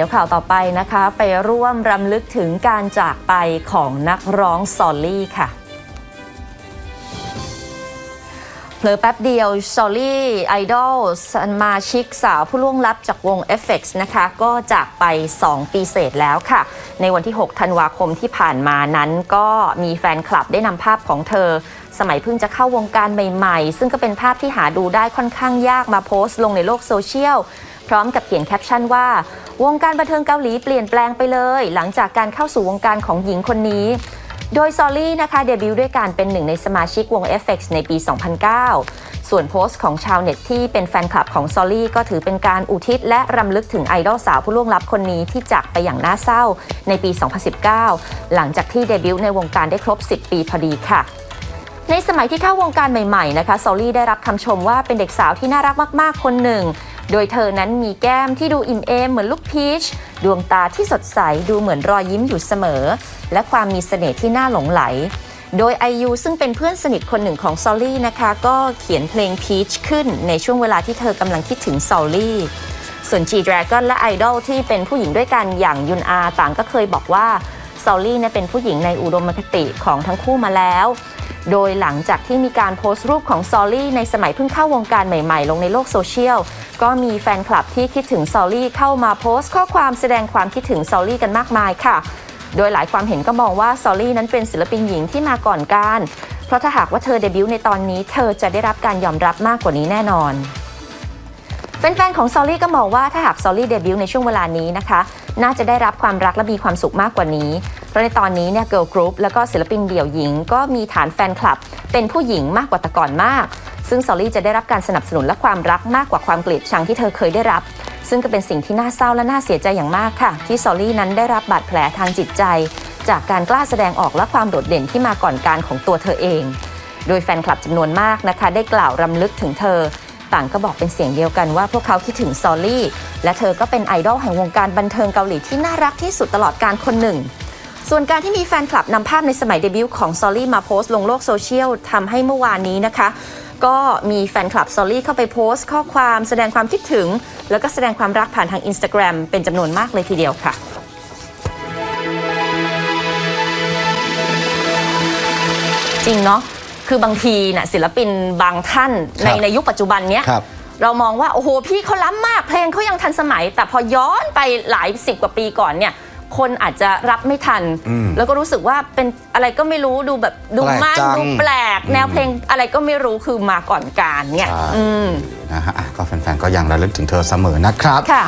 ดี๋ยวข่าวต่อไปนะคะ ไปร่วมรำลึกถึงการจากไปของนักร้องซอลลี่ค่ะเผลอแป๊บเดียวซอลลี่ไอดอลสมาชิกสาวผู้ล่วงลับจากวง FX นะคะ ก็จากไป 2 ปีเศษแล้วค่ะ ในวันที่ 6 ธันวาคมที่ผ่านมานั้น ก็มีแฟนคลับได้นำภาพของเธอ สมัยเพิ่งจะเข้าวงการใหม่ ๆ ซึ่งก็เป็นภาพที่หาดูได้ค่อนข้างยากมาโพสต์ลงในโลกโซเชียล พร้อมกับเขียนแคปชั่นว่า วงการบันเทิงเกาหลีเปลี่ยนแปลงไปเลย หลังจากการเข้าสู่วงการของหญิงคนนี้ โดยซอลลี่นะคะเดบิวต์ด้วยการเป็นหนึ่งในสมาชิกวง FX ในปี 2009 ส่วนโพสต์ของชาวเน็ตที่เป็นแฟนคลับของซอลลี่ก็ถือเป็นการอุทิศและรำลึกถึงไอดอลสาวผู้ล่วงลับคนนี้ที่จากไปอย่างน่าเศร้าในปี 2019 หลังจากที่เดบิวต์ในวงการได้ครบ 10 ปีพอดีค่ะในสมัยที่เข้าวงการใหม่ๆ นะคะซอลลี่ได้รับคำชมว่าเป็นเด็กสาวที่น่ารักมากๆ คนหนึ่ง โดยเธอนั้นมีแก้มที่ดูอิ่มเอมเหมือนลูกพีช ดวงตาที่สดใสดูเหมือนรอยยิ้มอยู่เสมอ และความมีเสน่ห์ที่น่าหลงไหล โดย IU ซึ่งเป็นเพื่อนสนิทคนหนึ่งของซอลลี่นะคะ ก็เขียนเพลง Peach ขึ้นในช่วงเวลาที่เธอกำลังคิดถึงซอลลี่ส่วน G-Dragon และ Idol ที่เป็นผู้หญิงด้วยกันอย่างยุนอาต่างก็เคยบอกว่าซอลลี่เนี่ยเป็นผู้หญิงในอุดมคติของทั้งคู่มาแล้ว โดยหลังจากที่มีการโพสต์รูปของซอลลี่ในสมัยเพิ่งเข้าวงการใหม่ๆ ลงในโลกโซเชียล ก็มีแฟนคลับที่คิดถึงซอลลี่เข้ามาโพสต์ข้อความแสดงความคิดถึงซอลลี่กันมากมายค่ะ โดยหลายความเห็นก็มองว่าซอลลี่นั้นเป็นศิลปินหญิงที่มาก่อนการ เพราะถ้าหากว่าเธอเดบิวต์ในตอนนี้ เธอจะได้รับการยอมรับมากกว่านี้แน่นอนแฟนๆของซอลลี่ก็มองว่าถ้าหากซอลลี่เดบิวต์ในช่วงเวลานี้นะคะ น่าจะได้รับความรักและมีความสุขมากกว่านี้ ราะในตอนนี้เนี่ยเกิร์ลกรุ๊ปแล้วก็ศิลปินเดี่ยวหญิง ก็มีฐานแฟนคลับ เป็นผู้หญิงมากกว่าแต่ก่อนมาก ซึ่งซอลลี่จะได้รับการสนับสนุนและความรักมากกว่าความเกลียดชังที่เธอเคยได้รับ ซึ่งก็เป็นสิ่งที่น่าเศร้าและน่าเสียใจอย่างมากค่ะ ที่ซอลลี่นั้นได้รับบาดแผลทางจิตใจ จากการกล้าแสดงออกและความโดดเด่นที่มาก่อนการของตัวเธอเอง โดยแฟนคลับจำนวนมากนะคะ ได้กล่าวรำลึกถึงเธอต่างก็บอกเป็นเสียงเดียวกันว่าพวกเขาคิดถึงซอลลี่ และเธอก็เป็นไอดอลแห่งวงการบันเทิงเกาหลีที่น่ารักที่สุดตลอดการคนหนึ่ง ส่วนการที่มีแฟนคลับนำภาพในสมัยเดบิวต์ของซอลลี่มาโพสต์ลงโลกโซเชียลทำให้เมื่อวานนี้นะคะ ก็มีแฟนคลับซอลลี่เข้าไปโพสต์ ข้อความแสดงความคิดถึง แล้วก็แสดงความรักผ่านทาง Instagram เป็นจำนวนมากเลยทีเดียวค่ะจริงเนาะคือบางทีน่ะศิลปินบางท่านในครับในยุคปัจจุบันเนี้ยครับ เรามองว่า โอ้โห พี่เขาล้ำมากเพลงเขายังทันสมัย แต่พอย้อนไปหลายสิบกว่าปีก่อนเนี่ย คนอาจจะรับไม่ทันอืมแล้วก็รู้สึกว่าเป็นอะไรก็ไม่รู้ดูแบบดูแปลกมั่นจัง ดูแปลก แนวเพลงอะไรก็ไม่รู้คือมาก่อนการเนี่ย ใช่อืม นะฮะอะก็แฟนๆก็ยังระลึกถึงเธอเสมอนะครับ ค่ะ